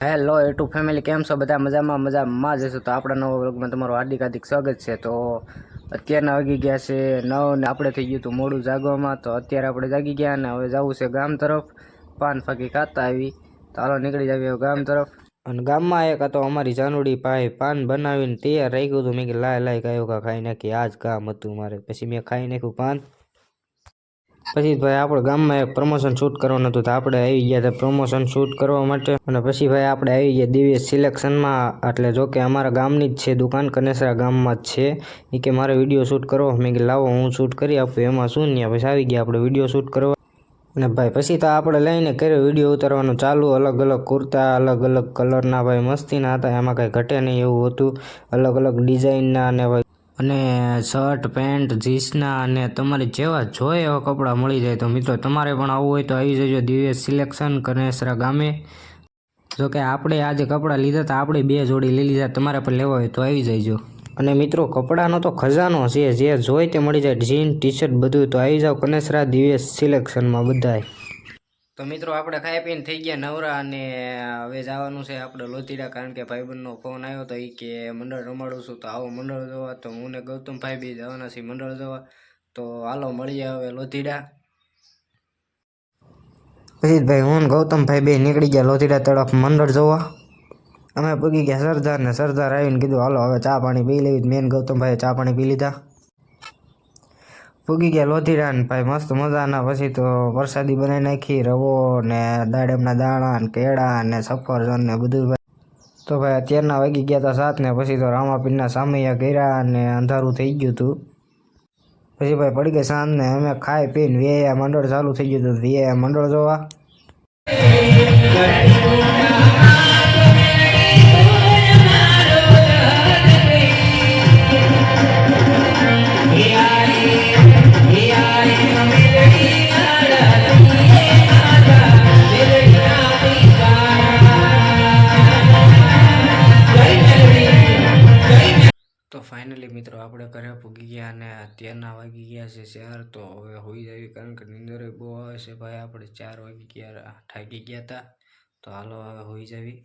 Hello two family કેમ છો? બધા મજામાં મજામાં જ હશો. તો આપણા નવા વ્લોગમાં તમારું હાર્દિક હાર્દિક સ્વાગત છે. તો અત્યારના વાગી ગયા છે નવ ને આપણે થઈ ગયું હતું મોડું જાગવામાં. તો અત્યારે આપણે જાગી ગયા અને હવે જવું છે ગામ તરફ. પાન ફાકી ખાતા આવી. તો હાલો નીકળી જાવી ગામ તરફ. અને ગામમાં એક હતો અમારી જાનુડી ભાઈ, પાન બનાવીને તૈયાર રાખ્યું હતું. મેં કે લાય લાય કયો કા ખાઈ નાખી. આ જ કામ હતું મારે. પછી મેં ખાઈ નાખ્યું પાન. પછી ભાઈ આપણે ગામમાં એક પ્રમોશન શૂટ કરવાનું હતું તો આપણે આવી ગયા હતા પ્રમોશન શૂટ કરવા માટે. અને પછી ભાઈ આપણે આવી ગયા દિવ્ય સિલેક્શનમાં એટલે જો કે અમારા ગામની જ છે દુકાન, કનેસરા ગામમાં જ છે. એ કે મારે વીડિયો શૂટ કરો મેં કે લાવો, હું શૂટ કરી આપું. એમાં શું ને પછી આવી ગયા આપણે વીડિયો શૂટ કરવા. અને ભાઈ પછી તો આપણે લઈને કર્યો વીડિયો ઉતારવાનું ચાલુ. અલગ અલગ કુર્તા, અલગ અલગ કલરના ભાઈ મસ્તીના હતા. એમાં કાંઈ ઘટે નહીં એવું હતું. અલગ અલગ ડિઝાઇનના અને ભાઈ અને શર્ટ, પેન્ટ, જીન્સના અને તમારે જેવા જોઈએ એવા કપડાં મળી જાય. તો મિત્રો, તમારે પણ આવવું હોય તો આવી જજો દિવ્ય સિલેક્શન કનેસરા ગામે. જો કે આપણે આજે કપડાં લીધા હતા, આપણે બે જોડી લઈ લીધા તમારે પણ લેવા હોય તો આવી જજો. અને મિત્રો, કપડાનો તો ખજાનો છે, જે જોઈ તે મળી જાય. જીન ટી શર્ટ બધું તો આવી જાઓ કનેસરા દિવ્ય સિલેક્શનમાં બધાય. તો મિત્રો આપણે ખાઈ પીને થઈ ગયા નવરા અને હવે જવાનું છે આપણે લોતીડા કારણ કે ભાઈબંધનો ફોન આવ્યો તો એ કે મંડળ રમાડું છું. તો આવો મંડળ જોવા. તો હું ને ગૌતમભાઈ બી જવાના છીએ મંડળ જોવા. તો હાલો મળીએ હવે લોતીડા ભાઈ હું ગૌતમભાઈ બે નીકળી ગયા લોથીડા તરફ મંડળ જોવા. અમે પૂગી ગયા સરદારને. સરદાર આવીને કીધું, હાલો, હવે ચા પાણી પી લેવી. મેન ગૌતમભાઈએ ચા પાણી પી લીધા. પૂગી ગયા લોધીડા ને ભાઈ, મસ્ત મજાના. પછી તો વરસાદી બનાવી નાખી, રવો ને દાડમના દાણા ને કેળા ને સફરજન ને બધું તો ભાઈ, અત્યારના વાગી ગયા હતા સાત ને પછી તો રામાપીરના સામૈયા કર્યા ને અંધારું થઈ ગયું હતું પછી ભાઈ, પડી ગઈ સાંજ ને અમે ખાઈ પીને વીઆઈ મંડળ ચાલુ થઈ ગયું હતું વીઆઈ મંડળ જોવા. ફાઇનલી મિત્રો આપણે ઘરે પૂગી ગયા અને અત્યારના વાગી ગયા છે ચાર તો હવે હોઈ જાય કારણ કે નિંદર બહુ આવે છે. ભાઈ આપણે ચાર વાગી ગયા, થાકી ગયા હતા તો હાલો હવે હોઈ જાવી.